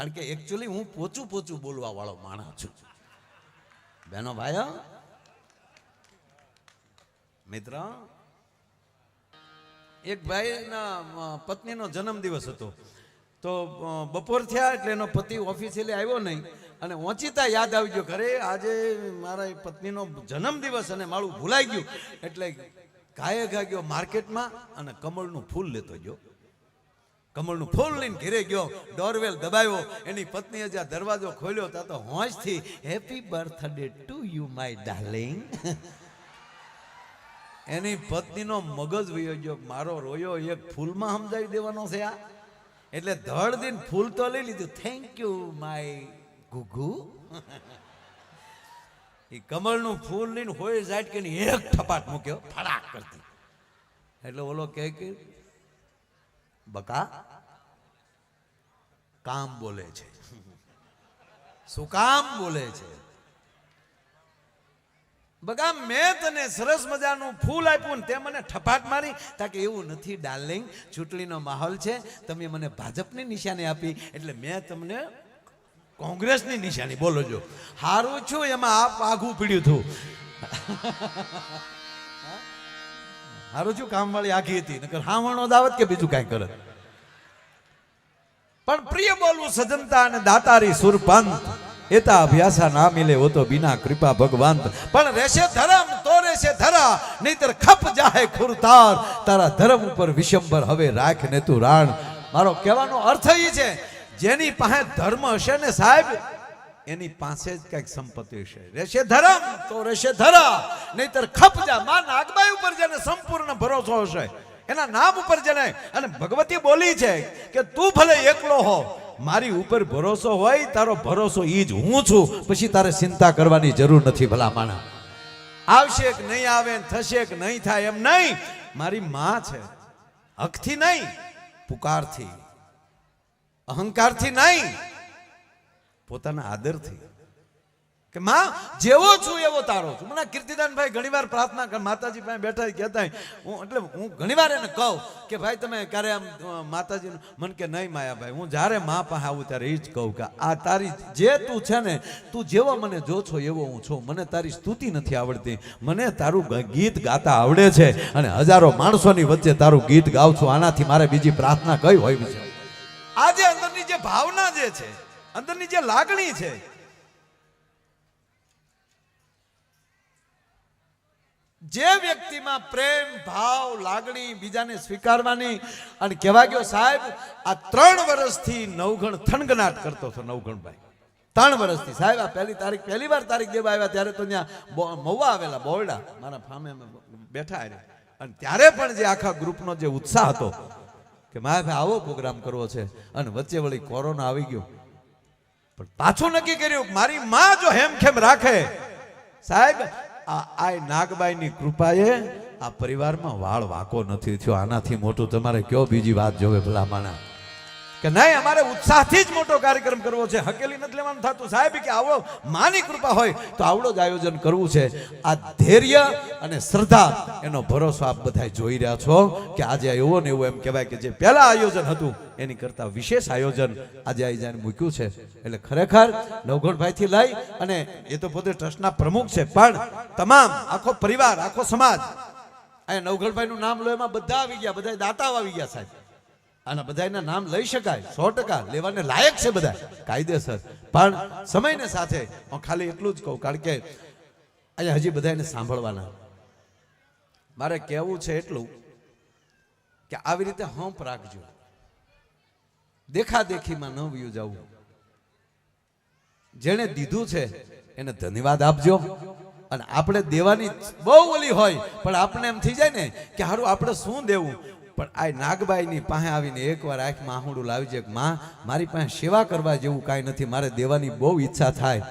કારણ કે એકચ્યુઅલી હું પોચું પોચું બોલવા વાળો માણસ છું. બેનો ભાઈઓ, મિત્ર, એક ભાઈના પત્નીનો જન્મદિવસ હતો. તો બપોર થયા એટલે એનો પતિ ઓફિસેલી આવ્યો નહીં. અને ઓચિતા યાદ આવી ગયો ઘરે, આજે મારા પત્નીનો જન્મદિવસ અને મારું ભૂલાઈ ગયું. એટલે ગાયે ગા ગયો માર્કેટમાં અને કમળનું ફૂલ લેતો ગયો. કમળનું ફૂલ લઈને ઘેરે ગયો, ડોરવેલ દબાવ્યો, એની પત્નીએ જ્યાં દરવાજો ખોલ્યો ત્યાં તો હોંશથી happy birthday to you my darling એની પત્નીનો મગજ વયો ગયો, મારો રોયો એક ફૂલમાં સમજાવી દેવાનો છે આ. એટલે ધડ દિન ફૂલ તો લઈ લીધું. થેન્ક યુ માય ગુગુ. એ કમળનું ફૂલ લઈને હોય જાય કે એક થપાટ મૂક્યો, ફડાક કરતી. એટલે ઓલો કહે કે બકા? કામ બોલે છે. શું કામ બોલે છે? બગા મેં તને સરસ મજાનું ફૂલ આપ્યું ને તે મને ઠપાટ મારી. તાકે એવું નથી, ડાર્લિંગ, ચૂંટણીનો માહોલ છે. તમે મને ભાજપની નિશાની આપી, એટલે મેં તમને કોંગ્રેસની નિશાની. બોલો જો. હારું છું, એમાં આપ આઘું પીડ્યું હતું હારું છું, કામવાળી આખી હતી. નકર હા વણો દાવત કે બીજું કાંઈ કરત પણ પ્રિય બોલવું સજનતા અને દાતારી સુરપંત એતા અભ્યાસા ના મિલે ઓ તો બિના કૃપા ભગવાન પણ રહેશે ધરમ, તો રહેશે ધરા. નહીતર ખપ જાહે ખુરતાર તારા ધર્મ ઉપર વિશંબર હવે રાખ ને તું રાણ. મારો કહેવાનો અર્થ એ છે, જેની પાસે ધર્મ હશે ને સાહેબ, એની પાસે જ કંઈક સંપત્તિ હશે. રહેશે ધરમ, તો રહેશે ધરા. નહીતર ખપ જા. માં નાગબાઈ ઉપર જેને સંપૂર્ણ ભરોસો હશે. એના નામ ઉપર જણાય. અને ભગવતી બોલી છે કે તું ભલે એકલો હો, મારી ઉપર ભરોસો હોય, તારો ભરોસો ઈ જ હું છું. પછી તારે ચિંતા કરવાની જરૂર નથી ભલા માણા આવશે કે નહીં આવે થશે કે નહીં થાય એમ નહીં. મારી માં છે, હકથી નહીં, પુકારથી. અહંકારથી નહીં, પોતાના આદરથી. કે માં, જેવો છું એવો તારો છું. મને કીર્તિદાનભાઈ ઘણીવાર પ્રાર્થના કર, માતાજી પાસે બેઠા કહેતા હું એટલે હું ઘણીવાર એને કહું કે ભાઈ તમે ક્યારે આમ માતાજી મન કે નહીં માયાભાઈ, હું જ્યારે મા પાસે આવું ત્યારે એ જ કહું કે આ તારી જે તું છે ને, તું જેવો મને જો છો એવો હું છું. મને તારી સ્તુતિ નથી આવડતી. મને તારું ગીત ગાતા આવડે છે અને હજારો માણસોની વચ્ચે તારું ગીત ગાઉં છું. આનાથી મારે બીજી પ્રાર્થના કઈ હોય? છે આજે અંદરની જે ભાવના જે છે, અંદરની જે લાગણી છે જે વ્યક્તિમાં પ્રેમ, ભાવ, લાગણી બીજાને સ્વીકારવાની અને કહેવા ગયો, સાહેબ, આ ત્રણ વર્ષથી નવગણ થનગનાટ કરતો હતો નવગણભાઈ ત્રણ વર્ષથી. સાહેબ, આ પહેલી તારીખ, પહેલી વાર તારીખ દેવા આવ્યા ત્યારે તો ત્યાં મહુવા આવેલા બોરડા મારા ફામે બેઠા અને ત્યારે પણ જે આખા ગ્રુપનો જે ઉત્સાહ હતો કે, મારે ભાઈ, આવો પ્રોગ્રામ કરવો છે. અને વચ્ચે વળી કોરોના આવી ગયો. પણ પાછું નક્કી કર્યું મારી માં જો હેમખેમ રાખે. સાહેબ આ આય નાગબાઈની કૃપાએ આ પરિવારમાં વાળ વાકો નથી થયો. આનાથી મોટું તમારે કયો બીજી વાત જોવે ભલા માણા કે નહીં, અમારે ઉત્સાહથી જ મોટો કાર્યક્રમ કરવો છે. હકેલી નથી લેવાનું થતું. સાહેબ કે આવો માની કૃપા હોય તો આવડો જ આયોજન કરવું છે. આ ધૈર્ય અને શ્રદ્ધા એનો ભરોસો આપ બધા જોઈ રહ્યા છો કે આજે એવો ને એવું એમ કહેવાય કે જે પહેલા આયોજન હતું, એની કરતા વિશેષ આયોજન આજે આયોજન મૂક્યું છે. એટલે ખરેખર નવઘણભાઈથી લઈ અને એ તો પોતે ટ્રસ્ટના પ્રમુખ છે, પણ તમામ, આખો પરિવાર, આખો સમાજ, અહીંયા નવઘણભાઈનું નામ લો, એમાં બધા આવી ગયા બધા દાતાઓ આવી ગયા સાહેબ. અને બધાના નામ લઈ શકાય. સો ટકા લેવાને લાયક છે બધા. કાયદેસર. પણ સમયને સાથે, હું ખાલી એટલું જ કહું, કારણ કે અહીંયા હજી બધાને સાંભળવાના. મારે કહેવું છે એટલું કે આવી રીતે હંપ રાખજો. દેખાદેખીમાં ન વ્યુ જવું. જેણે દીધું છે, એને ધન્યવાદ આપજો. અને આપણે દેવાની બહુ ઓલી હોય, પણ આપણે એમ થઈ જાય ને કે સારું આપણે શું દેવું? પણ આ નાગબાઈની પાસે આવીને એકવાર આંખમાં આહુડું લાવી જાય કે, માં, મારી પાસે સેવા કરવા જેવું કાંઈ નથી, મારે દેવાની બહુ ઈચ્છા થાય.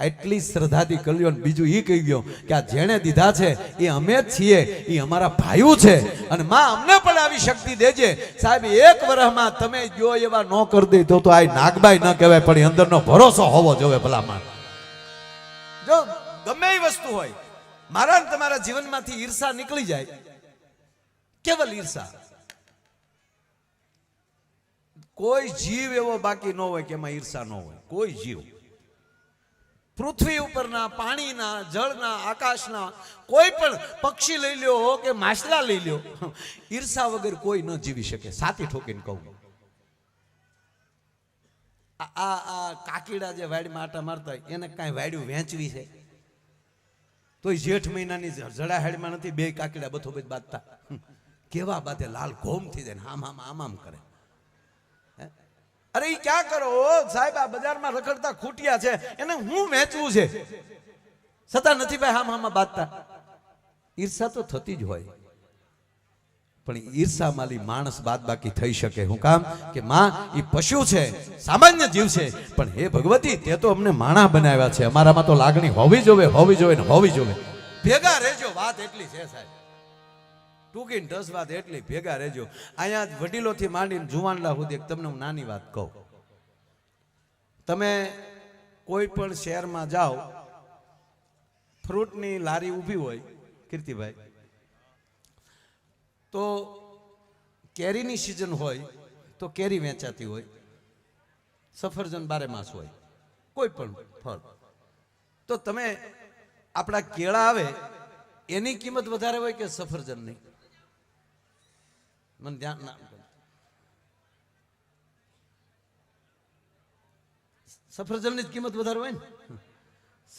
એટલી શ્રદ્ધાથી કર્યો બીજું એ કહી ગયો કે આ જેણે દીધા છે, એ અમે જ છીએ, એ અમારા ભાઈઓ છે. અને માં, અમને પણ આવી શક્તિ દેજે. સાહેબ, એક વર્ષમાં તમે જો એવા ન કરી દે, તો તો આ નાગબાઈ ન કહેવાય, પણ અંદરનો ભરોસો હોવો જોવે ભલામાં જો ગમે એ વસ્તુ હોય, મારા તમારા જીવનમાંથી ઈર્ષા નીકળી જાય. કેવલ ઈર્ષા. કોઈ જીવ એવો બાકી ન હોય કે એમાં ઈર્ષા ન હોય. કોઈ જીવ. પૃથ્વી ઉપરના પાણીના, જળના, આકાશના, કોઈ પણ પક્ષી લઈ લ્યો કે માછલા લઈ લ્યો, ઈર્ષા વગર કોઈ ન જીવી શકે. સાથી ઠોકીને કહું. આ આ કાકીડા જે વાડીમાં આટા મારતા હોય, એને કાંઈ વાડ્યું વેચવી છે? તો જેઠ મહિનાની જડાહેડમાં નથી, બે કાકીડા બથો બધ બાંધતા કેવા બાતે લાલ ઘોમ થઈ જાય આમ આમ આમ આમ કરે? અરે એ ક્યાં કરો? સાહેબ, આ બજારમાં રખડતા ખૂટ્યા છે. એને હું વેચવું છે? છતાં નથી ભાઈ, હામ, હામાં બાંધતા. ઈર્ષા તો થતી જ હોય. પણ ઈર્ષા માલી માણસ બાદ બાકી થઈ શકે. હું કામ કે માં એ પશુ છે, સામાન્ય જીવ છે. પણ હે ભગવતી, તે તો અમને માણા બનાવ્યા છે. અમારામાં તો લાગણી હોવી જોવે હોવી જોવે ને હોવી જોવે. ભેગા રહેજો, વાત એટલી છે સાહેબ. ટૂંકી દસ વાત એટલી ભેગા રહેજો. અહીંયા વડીલોથી માંડીને જુવાનલા સુધી તમને હું નાની વાત કહું. તમે કોઈ પણ શહેરમાં જાઓ, ફ્રૂટની લારી ઊભી હોય, કીર્તિભાઈ, તો કેરીની સિઝન હોય, તો કેરી વેચાતી હોય, સફરજન બારે માસ હોય, કોઈ પણ ફળ. તો તમે આપણા કેળા આવે, એની કિંમત વધારે હોય કે સફરજનની? મને ધ્યાન ના સફરજનની જ કિંમત વધારે હોય ને?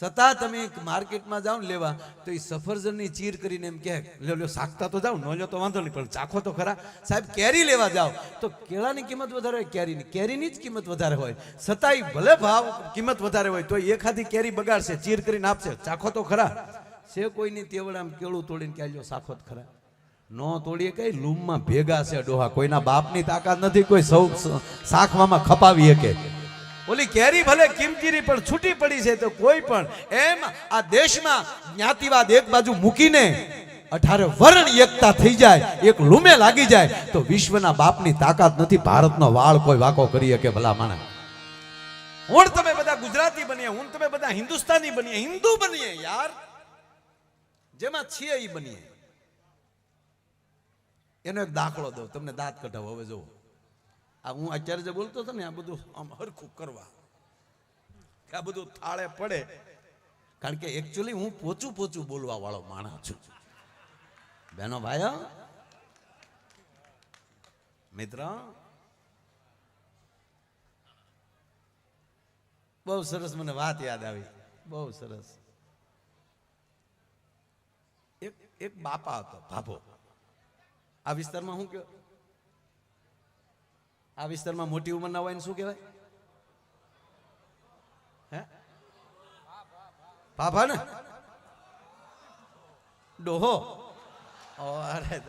છતાં તમે માર્કેટમાં જાઓ ને લેવા, તો એ સફરજનની ચીર કરીને એમ કહે, લ્યો લ્યો શાકતા તો જાઓ, ન લ્યો તો વાંધો નહીં, પણ ચાખો તો ખરા. સાહેબ, કેરી લેવા જાઓ, તો કેળાની કિંમત વધારે હોય, કેરીની? કેરીની જ કિંમત વધારે હોય. છતાંય ભલે ભાવ કિંમત વધારે હોય તો એખાદી કેરી બગાડશે, ચીર કરીને આપશે, ચાખો તો ખરા. છે કોઈની તેવડામ કેળું તોડીને ક્યાં લ્યો શાખો તો ખરા. નો તોડીએ કઈ? લૂમમાં ભેગા છે ડોહા. કોઈના બાપની તાકાત નથી, કોઈ સૌ શાખવામાં ખપાવી શકે. ઓલી કેરી ભલે કિંમતીની પણ છૂટી પડી છે તો કોઈ પણ એમ આ દેશમાં જ્ઞાતિવાદ એક બાજુ મૂકીને અઢારે વર્ણ એકતા થઈ જાય, એક લૂમે લાગી જાય, તો વિશ્વના બાપની તાકાત નથી, ભારતનો વાળ કોઈ વાકો કરી શકે ભલા માણસ હું તમે બધા ગુજરાતી બનીએ, હું તમે બધા હિન્દુસ્તાની બનીએ, હિન્દુ બનીએ યાર. જેમાં છીએ એ બનીએ. એનો એક દાખલો દઉં, તમને દાંત કઢાવો, હવે જુઓ. આ હું અત્યારે જે બોલતો હતો ને, આ બધું આમ હરખું કરવા. આ બધું થાળે પડે. કારણ કે એકચ્યુઅલી હું પોચું પોચું બોલવા વાળો માણસ છું. બેનો ભાઈઓ, મિત્ર, બહુ સરસ મને વાત યાદ આવી. બહુ સરસ. એક એક બાપા હતો, ભાભો. આ વિસ્તારમાં શું કયો આ વિસ્તારમાં મોટી ઉંમરના હોય શું કહેવાય? હે? ભાભા ને? ડોહો? અરે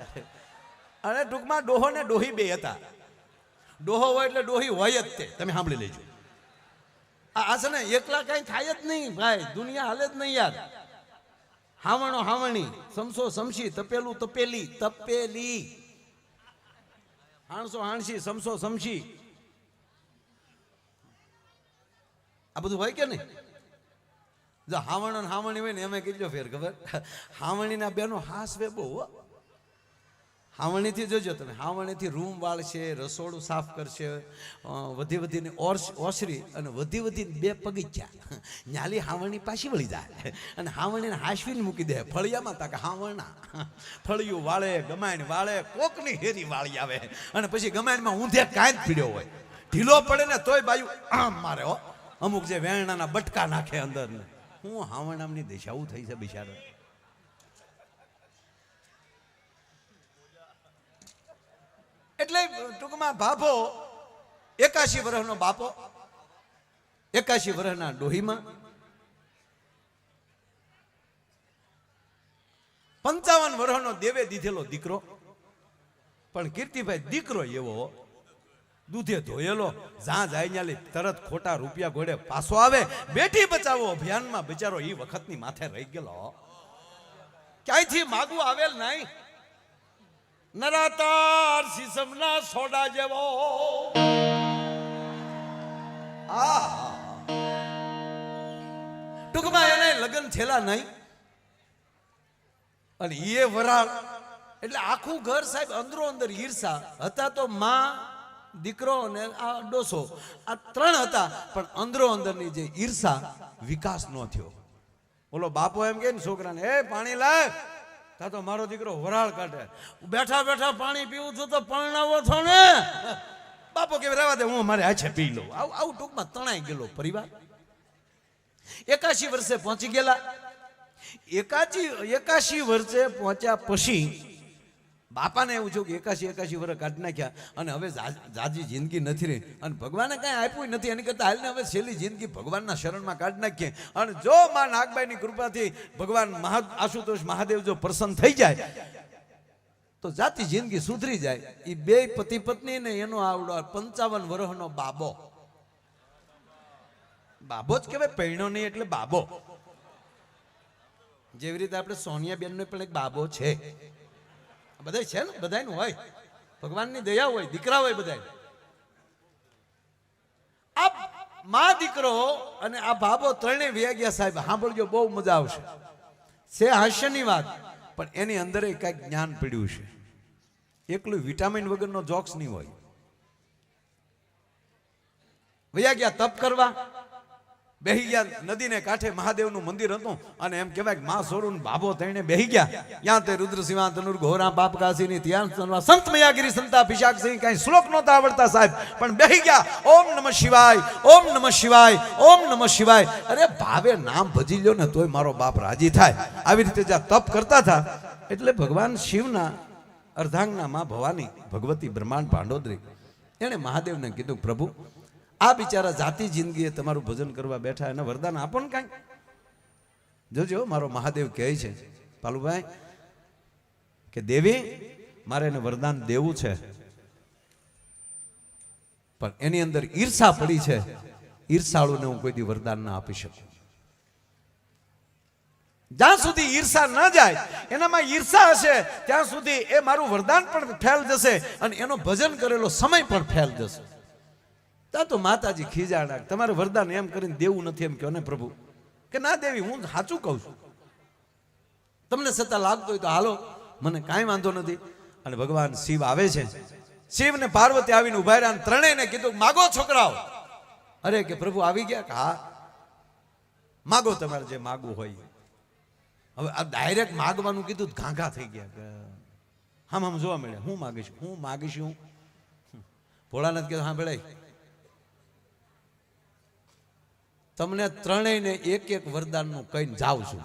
અને ટૂંકમાં ડોહો ને ડોહી બે હતા. ડોહો હોય એટલે ડોહી હોય જ તે. તમે સાંભળી લેજો. આ છે ને, એકલા કઈ થાય જ નહીં, ભાઈ. દુનિયા હાલે જ નહીં યાર. હાવણો હાવણી, સમસો સમસી તપેલું તપેલી તપેલી. હાણસો હાણસી સમસો સમસી આ બધું હોય કે નહીં? જો હાવણ અને હાવણી હોય ને એમાં કેટલો ફેર ખબર? હાવણીના બેનો હાસ વે બહુ. હાવણીથી જોજો તમે, હાવણીથી રૂમ વાળશે, રસોડું સાફ કરશે વધી વધીને ઓસરી અને વધી વધીને બે પગીચા ન્યાલી હાવણી પાછી વળી જાય. અને હાવણીને હાશવીને મૂકી દે. ફળિયામાં તાકે હાવણા. ફળિયું વાળે ગમાયણ વાળે, કોકની હેરી વાળી આવે. અને પછી ગમાણમાં ઊંધે કાંઈ જ પીડ્યો હોય. ઢીલો પડે ને તોય બાયું આમ મારે, હો. અમુક જે વેણના બટકા નાખે અંદર હું હાવણામની દિશાવું થઈ છે બિચારા. એટલે ટૂંકમાં ભાભો એકાશી વર્ષનો બાપો, એકાશી વર્ષના ડોહીમાં. પંચાવન વર્ષનો દેવે દીધેલો દીકરો. પણ કીર્તિભાઈ દીકરો એવો, દૂધે ધોયેલો જ્યાં જાય ન્યાલી તરત ખોટા રૂપિયા ઘોડે પાછો આવે. બેટી બચાવો અભિયાનમાં બિચારો એ વખતની માથે રહી ગયેલો. ક્યાંયથી માગવું આવેલ નહીં? નરાતાર સિસમના સોડા જેવો. ટૂંકમાં એને લગ્ન થયેલા નહીં. અને એ વરાળ. એટલે આખું ઘર સાહેબ અંદરો અંદર ઈર્ષા. હતા તો માં, દીકરો અને આ ડોસો. આ ત્રણ હતા, પણ અંદરો અંદરની જે ઈર્ષા વિકાસ ન થયો. બોલો બાપો એમ કે છોકરાને, એ પાણી લાય. તા તો મારો દીકરો વરાળ કાઢે. બેઠા બેઠા પાણી પીવું છું તો પરણાવો છો ને? બાપો કે રહેવા દે, હું મારે આછે પી લઉં. આવું આવું ટૂંકમાં તણાઈ ગયેલો પરિવાર. એકાશી વર્ષે પહોંચી ગયેલા. એકાશી એકાશી વર્ષે પહોંચ્યા પછી બાપાને એવું છે કે એકાશી એકાશી વર્ષ કાઢી નાખ્યા અને હવે જાજી જિંદગી નથી રહી. અને ભગવાને કાંઈ આપ્યું નથી. એની કરતાં હાલને હવે છેલ્લી જિંદગી ભગવાનના શરણમાં કાઢી નાખીએ. અને જો મા નાગબાઈની કૃપાથી ભગવાન મહા આશુતોષ મહાદેવ જો પ્રસન્ન થઈ જાય, તો જાતિ જિંદગી સુધરી જાય. એ બે પતિ પત્ની ને એનો આવડો પંચાવન વર્ષનો બાબો. બાબો જ કહેવાય, પૈણો નહીં એટલે બાબો. જેવી રીતે આપણે સોનિયા બેન પણ એક બાબો છે. બધા છે ને? બધાનું હોય. ભગવાનની દયા હોય, દીકરા હોય બધા આ મા દીકરો અને આ બાબો ત્રણેય વ્યા સાહેબ, સાંભળજો, બહુ મજા આવશે. છે હાસ્યની વાત, પણ એની અંદર કંઈક જ્ઞાન પીડ્યું છે. એકલું વિટામિન વગરનો જોક્સ નહીં હોય. વયા ગયા તપ કરવા બેહી ગયા, નદીને કાંઠે મહાદેવનું મંદિર હતું અને એમ કહેવાય કે માં સોરું બાબો થઈને બેહી ગયા. ત્યાં તે રુદ્ર, સિંહ તનુર ઘોરા પાપ કાશીની ત્યાં સંત મયાગીરી, સંતા પિશાક સિંહ કઈ શ્લોક નહોતા આવડતા સાહેબ. પણ બેહી ગયા, ઓમ નમઃ શિવાય, ઓમ નમઃ શિવાય, ઓમ નમઃ શિવાય. અરે ભાવે નામ ભજી લ્યો ને તોય મારો બાપ રાજી થાય. આવી રીતે જ્યાં તપ કરતા હતા, એટલે ભગવાન શિવના અર્ધાંગના માં ભવાની ભગવતી બ્રહ્માંડ ભાંડોદરી. એણે મહાદેવને કીધું, પ્રભુ આ બિચારા જાતિ જિંદગીએ તમારું ભજન કરવા બેઠા એને વરદાન આપો ને કાંઈ? જોજો, મારો મહાદેવ કહે છે, પાલુભાઈ, કે દેવી, મારે એને વરદાન દેવું છે. પણ એની અંદર ઈર્ષા પડી છે. ઈર્ષાળુને હું કોઈ દી વરદાન ના આપી શકું. જ્યાં સુધી ઈર્ષા ન જાય, એનામાં ઈર્ષા હશે, ત્યાં સુધી એ મારું વરદાન પણ ફેલ જશે અને એનો ભજન કરેલો સમય પણ ફેલ જશે. ત્યાં તો માતાજી ખીજાડા તમારે વરદાન એમ કરીને દેવું નથી એમ કહો ને પ્રભુ? કે ના દેવી, હું સાચું કહું છું. તમને સત્તા લાગતો હોય તો હાલો, મને કાંઈ વાંધો નથી. અને ભગવાન શિવ આવે છે. શિવ ને પાર્વતી આવીને ઊભા રહ્યા ત્રણેયને કીધું, માગો છોકરાઓ. અરે કે પ્રભુ આવી ગયા કે હા? માગો તમારે જે માગવું હોય. હવે આ ડાયરેક્ટ માગવાનું કીધું ઘાંઘા થઈ ગયા આમ આમ જોવા મળે હું માગીશ હું માગીશ, હું. ભોળાનાથ કીધું હા ભેળાઈ તમને ત્રણેયને એક એક વરદાનનું કહીને જાઉં છું.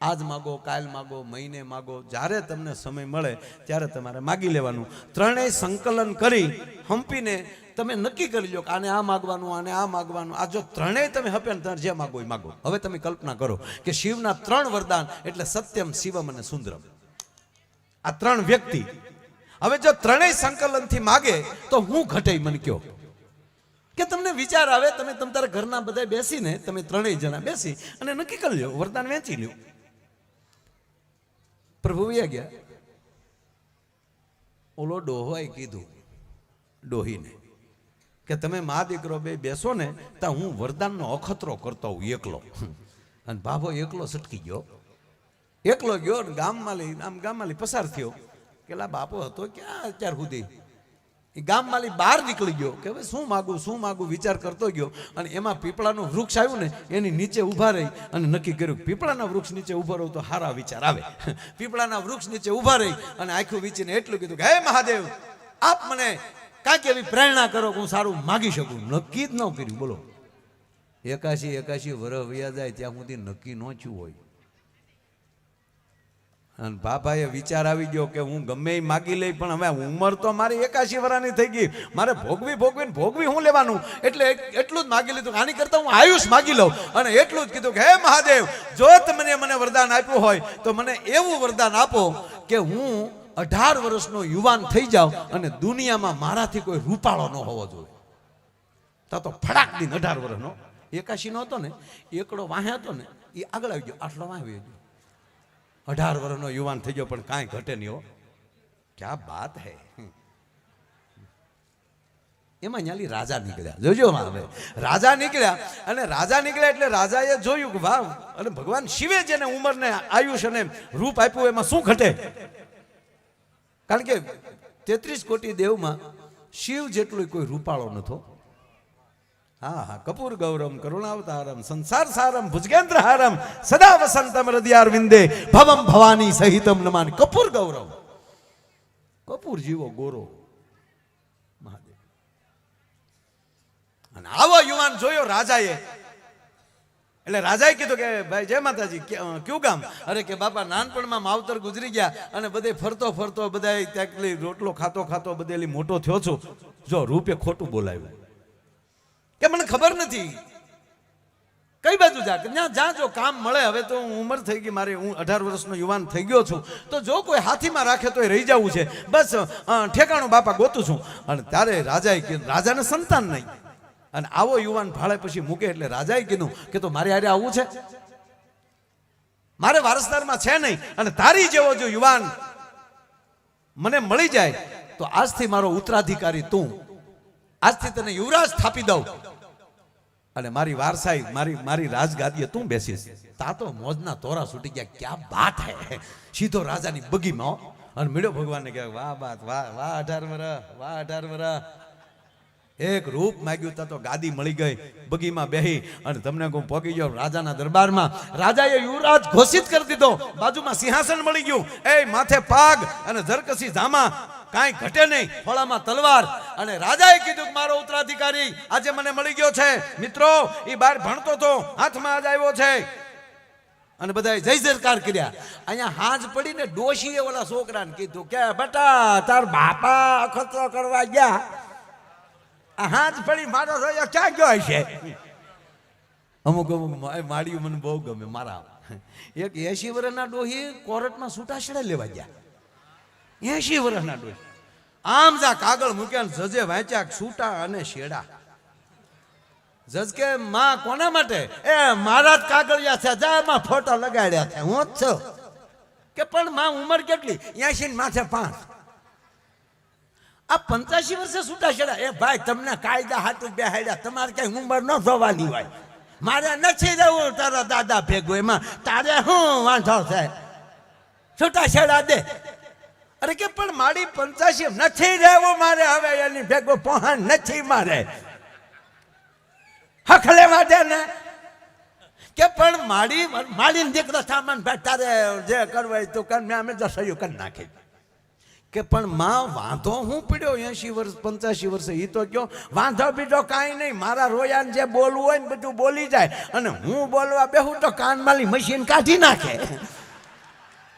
આજ માગો, કાલ માગો, મહિને માગો, જ્યારે તમને સમય મળે ત્યારે તમારે માગી લેવાનું. ત્રણેય સંકલન કરી હંપીને તમે નક્કી કરી લો કે આને આ માગવાનું, આને આ માગવાનું. આ જો ત્રણેય તમે હપે ને તમારે જે માગો એ માગો. હવે તમે કલ્પના કરો કે શિવના ત્રણ વરદાન એટલે સત્યમ, શિવમ અને સુંદરમ. આ ત્રણ વ્યક્તિ. હવે જો ત્રણેય સંકલનથી માગે તો હું ઘટે મને કયો કે તમને વિચાર આવે, તમે તમ ઘરના બધા બેસીને તમે ત્રણેય જણા બેસી અને નક્કી કરી લ્યો, વરદાન વેચી લ્યો. પ્રભુ ગયા. ઓલો ડોહોએ કીધું, ડોહીને, કે તમે મા દીકરો બે બેસો ને ત્યાં હું વરદાનનો અખતરો કરતો હું એકલો. અને બાબો એકલો સટકી ગયો. એકલો ગયો ને ગામમાં લઈ, આમ ગામમાં લઈ પસાર થયો. કેલા બાપો હતો ક્યાં અત્યાર સુધી? એ ગામમાંથી બહાર નીકળી ગયો કે હવે શું માગું શું માગું વિચાર કરતો ગયો અને એમાં પીપળાનું વૃક્ષ આવ્યું ને એની નીચે ઊભા રહી અને નક્કી કર્યું, પીપળાના વૃક્ષ નીચે ઊભા રહું તો સારા વિચાર આવે. પીપળાના વૃક્ષ નીચે ઊભા રહી અને આખું વીચીને એટલું કીધું કે, હે મહાદેવ, આપ મને કાંઈક એવી પ્રેરણા કરો કે હું સારું માગી શકું. નક્કી જ ન કર્યું, બોલો. એકાશી એકાશી વરહ વ્યા જાય, ત્યાં સુધી નક્કી ન થયું હોય. અને બાબાએ વિચાર આવી ગયો કે હું ગમે એ માગી લઈ, પણ હવે ઉંમર તો મારી એકાશી વરાની થઈ ગઈ. મારે ભોગવી ભોગવી ને ભોગવી હું લેવાનું? એટલે એટલું જ માગી લીધું આની કરતાં હું આયુષ માગી લઉં. અને એટલું જ કીધું કે, હે મહાદેવ, જો તમને મને વરદાન આપ્યું હોય, તો મને એવું વરદાન આપો કે હું અઢાર વર્ષનો યુવાન થઈ જાઉં અને દુનિયામાં મારાથી કોઈ રૂપાળો ન હોવો જોઈએ. તા તો ફડાક દિન અઢાર વર્ષનો એકાશી નહોતો હતો ને, એકડો વાહ્યા હતો ને એ આગળ આવી ગયો, આટલો વાહે ગયો. અઢાર વર્ષનો યુવાન થઈ ગયો, પણ કાંઈ ઘટે નહીં હો. ક્યાં બાત હે? એમાં ન્યાલી રાજા નીકળ્યા. જોજો હવે. રાજા નીકળ્યા અને રાજા નીકળ્યા એટલે રાજાએ જોયું કે વાહ, અને ભગવાન શિવે જેને ઉંમરને આયુષ અને રૂપ આપ્યું, એમાં શું ઘટે? કારણ કે તેત્રીસ કોટી દેવમાં શિવ જેટલું કોઈ રૂપાળો નથો હા હા, કપૂર, ગૌરમ, કરુણાવતારમ સંસાર સારમ ભુજગેન્દ્ર હારમ સદા વસંતમ હૃદયાર વિંદે, ભવમ ભવાની સહિતમ નમાન કપૂર, ગૌરવ. કપૂર જીવો ગોરો. મહાદેવ. અને આવો યુવાન જોયો રાજાએ. એટલે રાજાએ કીધું કે, ભાઈ, જય માતાજી, કયું ગામ? અરે કે, બાપા, નાનપણમાં માવતર ગુજરી ગયા અને બધે ફરતો ફરતો બધા ત્યાંકલી રોટલો ખાતો ખાતો બધેલી મોટો થયો છું. જો રૂપે ખોટું બોલાવ્યું કે મને ખબર નથી. કઈ બાજુ જા? જ્યાં જ્યાં જો કામ મળે. હવે તો હું ઉંમર થઈ ગઈ મારે. હું અઢાર વર્ષનો યુવાન થઈ ગયો છું. તો જો કોઈ હાથીમાં રાખે તો એ રહી જવું છે. બસ ઠેકાણું બાપા ગોતું છું. અને ત્યારે રાજાએ કીધું, રાજાને સંતાન નહીં. અને આવો યુવાન ભાળે પછી મૂકે એટલે રાજાએ કીધું કે તો મારે હારે આવવું છે. મારે વારસદારમાં છે નહીં. અને તારી જેવો જો યુવાન મને મળી જાય, તો આજથી મારો ઉત્તરાધિકારી તું. આજથી તને યુવરાજ સ્થાપી દઉં. અને મારી વારસાઈ, મારી મારી રાજગાદીએ તું બેસીશ તા તો મોજના તોરા છૂટી ગયા. ક્યાં બાત હે? સીધો રાજાની બગીમાં અને મેળ્યો ભગવાનને કહેવાય, વાહ, બાત, વાહ વાહ, અઢાર વરા વાહ, અઢાર વરસ એક રૂપ માગ્યું તા તો ગાદી મળી ગઈ, બગીમાં બેહી અને તમને હું પોકી ગયો રાજાના દરબારમાં. રાજાએ યુવરાજ ઘોષિત કરી દીધો. બાજુમાં સિંહાસન મળી ગયું. એ માથે પાગ અને ઝરકસી ધામા કાંઈ ઘટે નહીં. ફળામાં તલવાર. અને રાજાએ કીધું કે મારો ઉત્તરાધિકારી આજે મને મળી ગયો છે. મિત્રો એ બહાર ભણતો તો હાથમાં આજ આવ્યો છે. અને બધાએ જય જયકાર કર્યા. અહીંયા હાજ પડીને ડોશીએ ઓલા છોકરાને કીધું કે, બેટા, તાર બાપા અખતરો કરવા ગયા. હાથ પડી મારો રોયો ક્યાં ગયો છે અમુક અમુક માળીઓ મને બહુ ગમે, મારા. એક એસી વર્ષના ડોહી કોર્ટમાં છૂટાછેડા લેવા ગયા. એસી વર્ષના ડોહી. આમ જા કાગળ મૂક્યા જજે વાંચ્યા છૂટા અને શેડા જજ કે, માં, કોના માટે? એ, મારા જ કાગળિયા છે જા, એમાં ફોટો લગાડ્યા છે હું જ છું. કે, પણ માં, ઉંમર કેટલી? એસી માથે પાંચ. આ પંચ્યાસી વર્ષે છૂટા છેડા એ ભાઈ, તમને કાયદા હાથું બેહાડ્યા. તમારે કઈ ઉંમર ન થવાની હોય. મારે નથી રહેવું તારા દાદા ભેગું. એમાં તારે શું વાંધો છે છૂટા છેડા દે. અરે કે પણ મારી પંચ્યાસી નથી રહેવું, મારે હવે એની ભેગું પહોંચ નથી મારે. હખલે માટે ને. કે પણ મારી મારી દીકરો સામાન ભાઈ તારે જે કરવું તું કર, મેં અમે જસયું કરી નાખી. કે પણ માં, વાંધો હું પીડ્યો? એસી વર્ષ પંચ્યાસી વર્ષે એ તો કયો વાંધો બીજો કાંઈ નહીં. મારા રોયાને જે બોલવું હોય ને બધું બોલી જાય. અને હું બોલવા બેહું તો કાનમાલી મશીન કાઢી નાખે.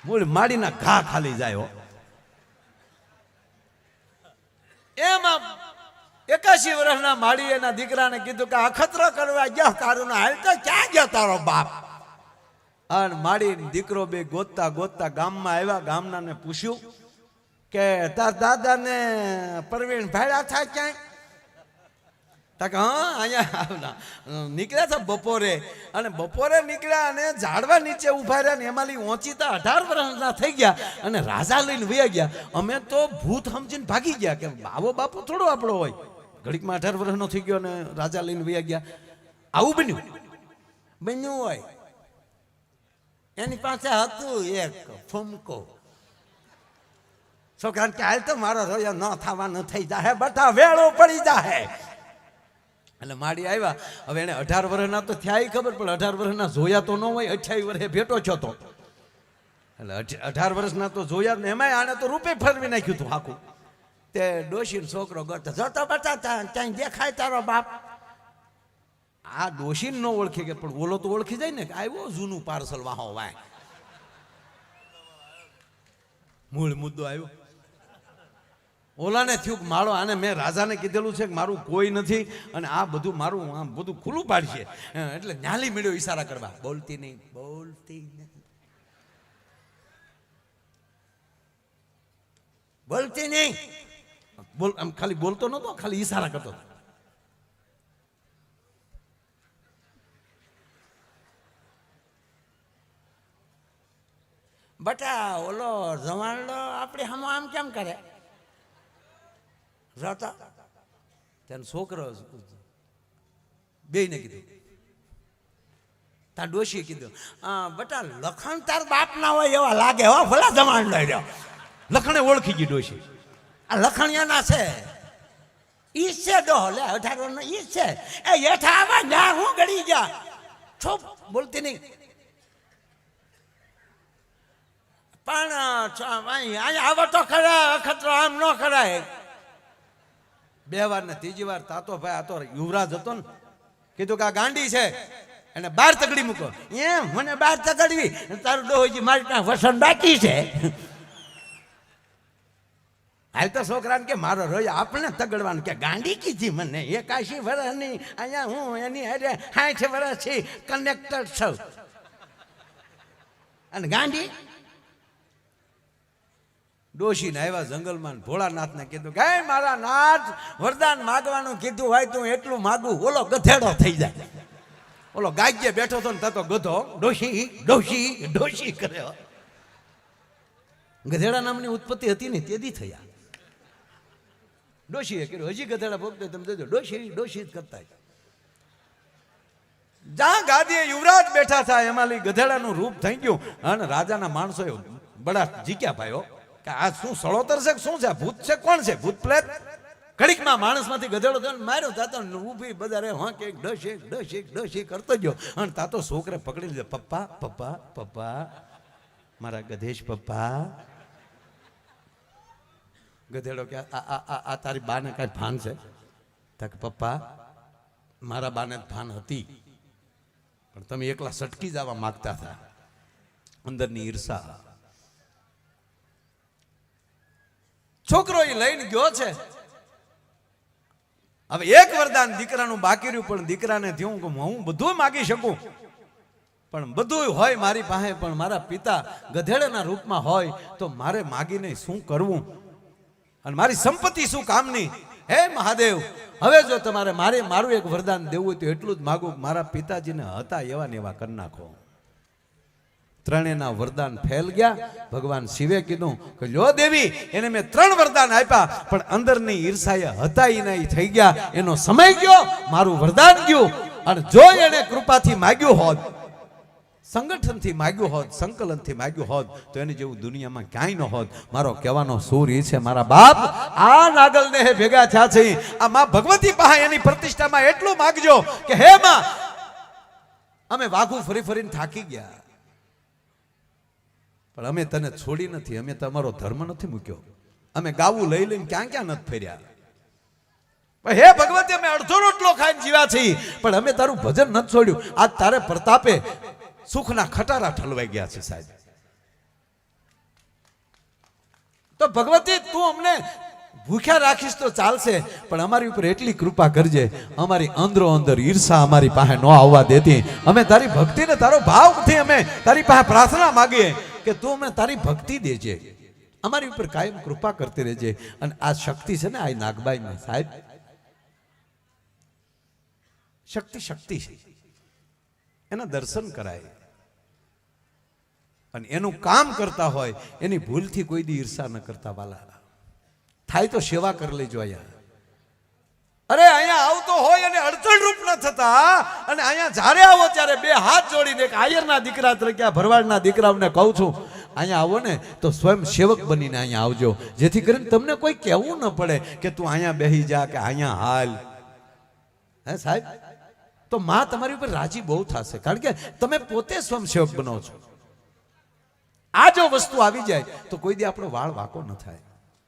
મૂળ માડીના ઘા ખાલી જાય હો. એમાં એકાશી વર્ષના માળી એના દીકરાને કીધું કે અખતરો કરવા ગયા તારું હાલ તો ક્યાં ગયો તારો બાપ? અને માડી દીકરો બે ગોતતા ગોતતા ગામમાં આવ્યા, ગામનાને પૂછ્યું કે તાર દાદાને પ્રવીણ ભાડ્યા થાય ક્યાંય? તા કે હા, અહીંયા નીકળ્યા હતા બપોરે. અને બપોરે નીકળ્યા અને ઝાડવા નીચે ઊભા રહ્યા ને એમાંથી ઓંચીતા અઢાર વર્ષના થઈ ગયા અને રાજા લઈને વયા ગયા. અમે તો ભૂત સમજીને ભાગી ગયા કે આવો બાપુ થોડો આપણો હોય. ઘડીકમાં અઢાર વર્ષનો થઈ ગયો અને રાજા લઈને વયા ગયા. આવું બન્યું? બન્યું હોય. એની પાસે હતું એક ફૂમકો. છોકરાને કે હાલ તો મારો રોયો ન થવાનો થઈ જાહે, બટા વેળો પડી જાહે. એટલે માડી આવ્યા હવે એને અઢાર વર્ષના તો થયા ખબર, પણ અઢાર વર્ષના જોયા તો ન હોય, અઠ્યાવીસ વર્ષે ભેટો છો તો. એટલે અઢ- અઢાર વર્ષના તો જોયા ને, એમાંય આને તો રૂપે ફરવી નાખ્યું હતું આખું તે ડોશી છોકરો ગતો, જતો બતા ત્યાં દેખાય તારો બાપ? આ ડોશી ન ઓળખી કે, પણ ઓલો તો ઓળખી જાય ને કે આવ્યો જૂનું પાર્સલ વાહો, વાય. મૂળ મુદ્દો આવ્યો. ઓલાને થયું મારો આને મેં રાજાને કીધેલું છે કે મારું કોઈ નથી અને આ બધું મારું આમ બધું ખુલ્લું પાડશે. એટલે ન્યાલી મેળ્યો ઈશારા કરવા. બોલતી નહીં બોલતી નહીં. બોલતી નહીં. બોલ, આમ ખાલી બોલતો નતો ખાલી ઈશારા કરતો. બટા, ઓલો જવાનલો આપણે હમ આમ કેમ કરે? જોતો તેને છોકરો બે ને કીધું. તાર ડોશીએ કીધું "આ, બટા લખણ તાર બાપ ના હોય એવા લાગે હો ભલા જમાન લઈ રહ્યો લખણે ઓળખી ગઈ ડોશી. આ લખણિયાના છે? ઈ છે ડોહ લે અઢારો નો ઈ છે. એ હેઠા આવા ના હું ગળી જા. છોપ બોલતી નહીં. પણ અહીંયા અહીં અહીં આવો તો ખરા અખતરો આમ ન કરાય બે વાર ને ત્રીજી વાર તાતો ભાઈ, આ તો યુવરાજ હતો ને, કીધું કે આ ગાંડી છે. એને બાર તગડી મૂકો. એમ, મને બાર તકડવી તારું ડોહોજી મારી ત્યાં વસન બાકી છે. હાલ તો છોકરાને કે મારો રોજ આપણે તગડવાનું કે ગાંડી કીધી મને. એકાશી વર્ષની અહીંયા હું એની અરે સાઠ વર્ષથી કનેક્ટર છું. અને ગાંડી? ડોશીને આવ્યા જંગલમાં ભોળાનાથને કીધું કે મારા નાથ, વરદાન માગવાનું કીધું હોય તું એટલું માગું, ઓલો ગધેડો થઈ જાય. ઓલો ગાગ્યે બેઠો હતો ને તતો ગધો, ડોશી ડોશી ડોશી કર્યો ગધેડા નામની ઉત્પત્તિ હતી ને તેથી થયા. ડોશીએ કર્યું, હજી ગધેડા ભોગતો તમે જોજો, ડોશી ડોશી જ કરતા જ્યાં ગાદીએ યુવરાજ બેઠા થાય, એમાં ગધેડાનું રૂપ થઈ ગયું. અને રાજાના માણસોએ બડા જીક્યા ભાઈઓ. આ શું સળોતર છે શું છે? ભૂત છે? કોણ છે? ભૂત પ્લેત? ઘડીકમાં માણસમાંથી ગધેડો થયો માર્યો તાતો ઊભી બધા રે હા કે એક ડોશી ડોશી કરતો ગયો. અને તાતો છોકરે પકડી લીધો. પપ્પા પપ્પા પપ્પા, મારા ગધેશ પપ્પા. ગધેડો કે, આ આ તારી બાને કાંઈ ભાન છે? તા પપ્પા, મારા બાને ભાન હતી. પણ તમે એકલા સટકી જવા માગતા હતા. અંદરની ઈર્ષા. છોકરો એ લઈને ગયો છે. હવે એક વરદાન દીકરાનું બાકી રહ્યું, પણ દીકરાને થયું કે હું બધું માગી શકું. પણ બધું હોય મારી પાસે, પણ મારા પિતા ગધેડાના રૂપમાં હોય, તો મારે માગીને શું કરવું? અને મારી સંપત્તિ શું કામની? હે મહાદેવ, હવે જો તમારે મારે, મારું એક વરદાન દેવું હોય તો એટલું જ માગું મારા પિતાજીને હતા એવા ને એવા કરી નાખો. ત્રણેયના વરદાન ફેલ ગયા. ભગવાન શિવે કીધું કે જો દેવી, એને મેં ત્રણ વરદાન આપ્યા, પણ અંદરની ઈર્ષાએ હતા ઈ નહીં થઈ ગયા. એનો સમય ગયો, મારું વરદાન ગયું. અને જો એને કૃપાથી માગ્યું હોત, સંગઠનથી માગ્યું હોત, સંકલનથી માગ્યું હોત, તો એની જેવું દુનિયામાં ક્યાંય ન હોત. મારો કહેવાનો સૂર એ છે, મારા બાપ, આ નાગલને હે ભેગા થયા છે. આ માં ભગવતી પાસે એની પ્રતિષ્ઠામાં એટલું માગજો કે, હે માં, અમે વાઘું ફરી ફરીને થાકી ગયા. પણ અમે તને છોડી નથી, અમે તમારો ધર્મ નથી મૂક્યો. અમે ગાવું લઈ લઈને ક્યાં ક્યાં નથી ફેર્યા? હે ભગવતી, અમે અડધો રોટલો ખાઈને જીવા છીએ. પણ અમે તારું ભજન નથી છોડ્યું. આજ તારે પ્રતાપે સુખના ખટારા ઠલવાઈ ગયા છે સાહેબ. તો ભગવતી, તું અમને ભૂખ્યા રાખીશ તો ચાલશે, પણ અમારી ઉપર એટલી કૃપા કરજે. અમારી અંદરો અંદર ઈર્ષા અમારી પાસે ન આવવા દેતી. અમે તારી ભક્તિને તારો ભાવથી અમે તારી પાસે પ્રાર્થના માગીએ. કે તું અમને તારી ભક્તિ દેજે. અમારી ઉપર કાયમ કૃપા કરતી રહેજે. અને આ શક્તિ છે ને, આ નાગબાઈ સાહેબ. શક્તિ શક્તિ. છે એના દર્શન કરાય. અને એનું કામ કરતા હોય, એની ભૂલથી કોઈ દી ઈર્ષા ન કરતા વાલા. થાય તો સેવા કરી લેજો અહીંયા. અરે, અહીંયા આવતો હોય અને અડચણ રૂપ ન થતા. અને અહીંયા જ્યારે આવો, ત્યારે બે હાથ જોડીને એક આયરના દીકરા તરીકે આ ભરવાડના દીકરાઓને કહું છું, અહીંયા આવો ને, તો સ્વયં સેવક બનીને અહીંયા આવજો. જેથી કરીને તમને કોઈ કહેવું ન પડે કે તું અહીંયા બેહી જા કે અહીંયા હાલ. હે, સાહેબ? તો માં તમારી ઉપર રાજી બહુ થશે, કારણ કે તમે પોતે સ્વયંસેવક બનો છો. આ જો વસ્તુ આવી જાય, તો કોઈ દી આપણો વાળ વાંકો ન થાય.